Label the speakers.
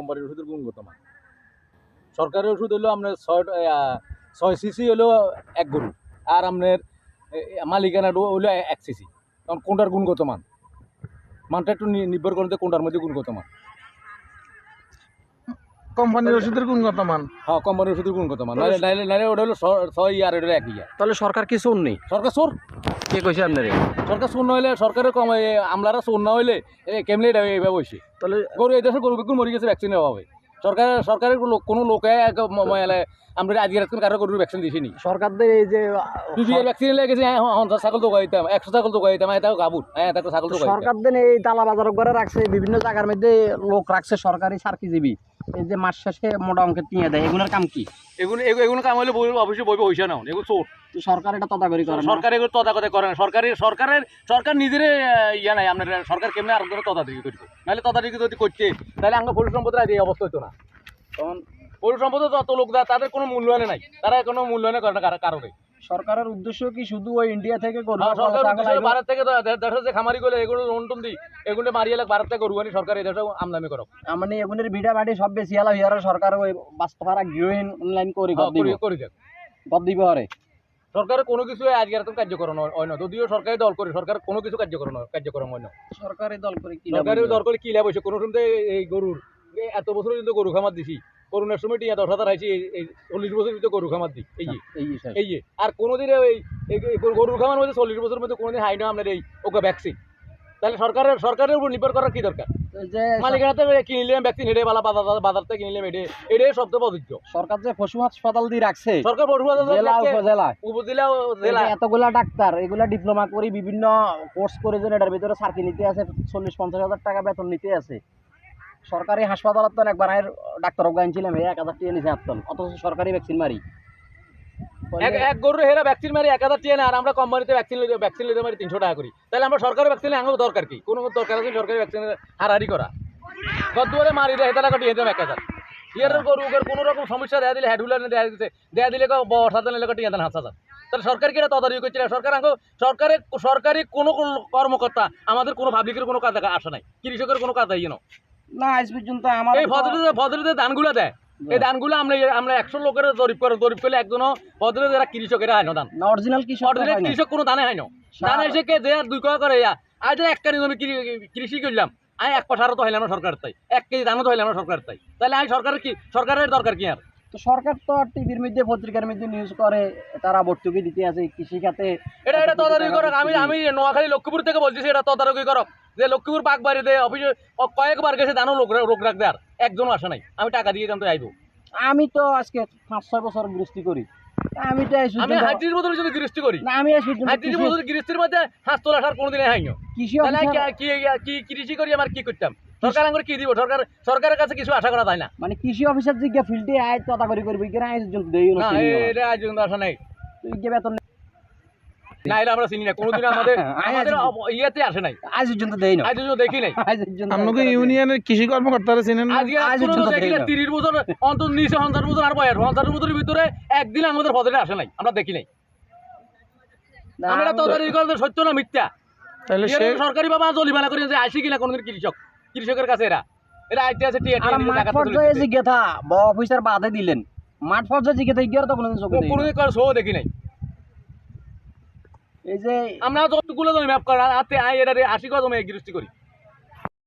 Speaker 1: কোম্পানির ওষুধের গুণগত মান। সরকারি ওষুধ হলো আপনার ছয় ছয় সিসি হলো এক গরু আর আপনার মালিকানা হলো এক সিসি কারণ কোনটার গুণগত মান? মানটা একটু নির্ভর করতে কোনটার মধ্যে গুণগত মান।
Speaker 2: কোম্পানির ওষুধের গুণগত মান?
Speaker 1: হ্যাঁ কোম্পানির ওষুধের গুণগত মান? নাহলে নাহলে নাহলে ওটা হলো ছয় ইয়ার হলো এক ইয়ার।
Speaker 3: তাহলে সরকার কি শুন নেই?
Speaker 1: সরকার চোর?
Speaker 3: কে কইছে আপনারে?
Speaker 1: সরকার শূন্য হইলে সরকারের কম এ, আমলারা শূন্য হইলে এ, কেমনে এটা এইভাবে হয়েছে
Speaker 3: তাহলে
Speaker 1: গরু এই দেশের গরু বিকুল মরে গেছে ভ্যাকসিনের অভাবে সরকারের সরকারের লোক কোনো লোকে এক ম- ম- এলে আমরা আজকে রাখতে কারও গরুর ভ্যাকসিন দিছিনি
Speaker 3: সরকারদের এই যে
Speaker 1: যদি এই ভ্যাকসিন লেগেছে হ্যাঁ হন্সা ছাগল তো গাইতাম একশো ছাগল তো গাইতাম হ্যাঁ তাও গাবুর হ্যাঁ তাকে ছাগল তো গাইতাম
Speaker 3: সরকারদের এই তালা বাজার করে রাখছে বিভিন্ন জায়গার মধ্যে লোক রাখছে সরকারি সার্কিজীবী। এই যে মাস শেষে মোটা অঙ্কের টিয়ে দেয় এগুলোর কাম কি?
Speaker 1: এগুলো এগুলো- কাম হলে অবশ্যই বইবে হইছে না এগুলো চোর।
Speaker 3: সরকার এটা তদাকরি করে
Speaker 1: সরকার এগুলো তদাকতে করে না। সরকারের সরকারের সরকার নিজের ইয়া নাই আপনার সরকার কেমনে আর কোনো তদারকি করবে? নাহলে তদারকি যদি করছে তাহলে আমরা পরিশ্রম সম্পদের আজ এই অবস্থা হতো না। তখন পরিশ্রম সম্পদ যত লোক দেয় তাদের কোনো মূল্যায়নে নাই। তারা কোনো মূল্যায়নে করে না কারো- কারোরে
Speaker 3: সরকারের উদ্দেশ্য কি শুধু ওই ইন্ডিয়া থেকে
Speaker 1: উদ্দেশ্যে
Speaker 3: আইবে?
Speaker 1: ভারত থেকে তো দেশের যে খামারি গুলো এগুলো লোন টোন দিই এগুলো মারিয়ে লাগ ভারত থেকে গরু সরকার এই দেশে আমদানি করো
Speaker 3: মানে এগুলোর ভিড়া বাড়ি সব বেশি আলা হিয়ার সরকার ওই বাস্তবারা গৃহহীন অনলাইন করি
Speaker 1: হ্যাঁ,
Speaker 3: গদ দিব
Speaker 1: করি- করি
Speaker 3: গদ দিব
Speaker 1: সরকারের কোনো কিছু আজকে এরকম কার্যকরণ হয়- হয় না। যদিও সরকারি দল করে সরকার কোনো কিছু কার্যকরণ হয়- কার্যক্রম হয় না।
Speaker 3: সরকারি দল করে কি
Speaker 1: সরকারি দল করে কি লাভ হয়েছে কোনো শুনতে এই গরুর এত বছর কিন্তু গরু খামার দিছি। করোনার সময় টিয়া দশ হাজার আইছি এই- চল্লিশ বছর ভিতরে গরু খামার দিই। এই যে।
Speaker 3: এই যে
Speaker 1: আর কোনোদিন এই এই গরুর খামার মধ্যে চল্লিশ বছরের মধ্যে কোনোদিন হাই না আপনার এই ওকে ভ্যাকসিন তাহলে সরকারের সরকারের উপর নির্ভর করার কি দরকার? ভ্যাকসিন হেঁটে বালা বাজার বাজার থেকে কিনলাম হেঁটে এটাই থেকে প্রযোজ্য।
Speaker 3: সরকার যে পশু হাসপাতাল দিয়ে রাখছে
Speaker 1: সরকার
Speaker 3: জেলা উপজেলা।
Speaker 1: উপজেলা জেলা।
Speaker 3: এতগুলা ডাক্তার এগুলা ডিপ্লোমা করে বিভিন্ন কোর্স করে যেন এটার ভিতরে সার্কি নিতে আছে চল্লিশ পঞ্চাশ হাজার টাকা বেতন নিতে আছে। সরকারি হাসপাতালত তো একবার আয়ের ডাক্তার অজ্ঞানছিলাম এক হাজার টাকা নিচে হাততন অথচ সরকারি ভ্যাকসিন মারি।
Speaker 1: এক গরু হেরা ভ্যাকসিন মারি, এক হাজার টিয়া আর আমরা কোম্পানিতে ভ্যাকসিন লইতে ভ্যাকসিন লইতে মারি তিনশো টাকা করি। তাহলে আমরা সরকারি ভ্যাকসিন আঙো দরকার কি? কোনো দরকার আছে সরকারি ভ্যাকসিন হারাহারি করা? গদ্দুয়ারে মারি দেয় টাকা টিয়ে দেব এক হাজার। ইয়ার গরু কোনো রকম সমস্যা দেয়া দিলে হেডুলার দেয়া দিতে দেয়া দিলে বর্ষা দিলে টিয়া দেন হাজার। তাহলে সরকার কিনা এটা তদারকি করছে না সরকার আঙ্গো সরকারের সরকারি কোনো কর্মকর্তা আমাদের কোনো পাবলিকের কোনো কাজ আসে নাই। কৃষকের কোনো কাজ আইয়ে না
Speaker 3: আজ পর্যন্ত আমার
Speaker 1: এই ভদ্রতে ভদ্রতে ধানগুলো দেয় এই ধানগুলো আমরা আমরা একশো লোকের জরিপ করে জরিপ করলে একজনও ভদ্রতে যারা কৃষকেরা হয় না ধান
Speaker 3: না অরিজিনাল কি
Speaker 1: অর্ডিনারি কৃষক কোনো দানে হয় না। দানে এসে কে যে দুই টাকা করে ইয়া। আজ এক কানি জমি কৃষি করলাম আমি এক তো হইলাম না সরকার তাই। এক কেজি দানও তো হইলাম না সরকার তাই। তাহলে আমি সরকারের কি সরকারের দরকার কি আর?
Speaker 3: তো সরকার তো টিভির মধ্যে পত্রিকার মধ্যে নিউজ করে তারা ভর্তুকি দিতে আছে কৃষি খাতে
Speaker 1: এটা এটা তদারকি করো আমি আমি নোয়াখালী লক্ষ্মীপুর থেকে বলছি এটা তদারকি করো যে লক্ষ্মীপুর পাক বাড়িতে অফিসে কয়েকবার গেছে দানও লোক রোগ রাখতে আর। একজনও আসে নাই। আমি টাকা দিয়ে জানতে আইবো।
Speaker 3: আমি তো আজকে পাঁচ ছয় বছর গৃহস্থী করি। আমি তো এই
Speaker 1: আমি হাইত্রিশ বছর যদি গৃহস্থী করি।
Speaker 3: না আমি পর্যন্ত
Speaker 1: হাইত্রিশ
Speaker 3: কৃষি-
Speaker 1: গৃহস্থীর মধ্যে হাঁস তোলা সার কোনোদিনই হয় না
Speaker 3: কৃষি
Speaker 1: কি কি কি কৃষি করি আমার কি করতাম? সরকার আমার কি দিব? সরকার সরকারের কাছে কিছু আশা করা যায় না।
Speaker 3: মানে কৃষি অফিসার জিজ্ঞা ফিল্ডে আয় তদাকরি করবি কিনা আজ পর্যন্ত দেই না
Speaker 1: না
Speaker 3: না।
Speaker 1: এটা পর্যন্ত আশা নাই।
Speaker 3: তুই যে বেতন নে-
Speaker 1: না এটা আমরা চিনি না। কোনোদিন আমাদের আমাদের
Speaker 3: আজ-
Speaker 1: আসে নাই।
Speaker 3: আজ পর্যন্ত দেই না
Speaker 1: আজ পর্যন্ত দেখি নাই।
Speaker 3: আজ পর্যন্ত
Speaker 2: আপনাকে ইউনিয়নের কৃষি কর্মকর্তারা চিনেন না?
Speaker 3: আজ
Speaker 1: আজ পর্যন্ত
Speaker 3: পর্যন্ত
Speaker 1: দেখি না
Speaker 3: দেখি না।
Speaker 1: তিরিশ বছর অন্তত নিচে পঞ্চাশ বছর আর বয়স। পঞ্চাশ বছরের ভিতরে একদিন আমাদের আসে নাই। আমরা দেখি নাই। আমরা
Speaker 3: আমি-
Speaker 1: তদারকি করতে সত্য না মিথ্যা?
Speaker 2: তাহলে
Speaker 1: সরকারি বাবা জলিমানা করে যে আসি কিনা কোনোদিন কৃষক। কৃষকের কাছে এরা। এরা আইতে আছে টিয়া
Speaker 3: আর মাঠ পর্যায়ে জিজ্ঞা থা ব অফিসার বাধে দিলেন। মাঠ পর্যায়ে জিজ্ঞা থা তো কোনোদিন চোখে
Speaker 1: কোনোদিন কারও শো দেখি নাই।
Speaker 3: এই যে
Speaker 1: আমরা যতগুলো জমি ম্যাপ করা আতে আই এর আশি কথা জমি গৃহস্থী করি।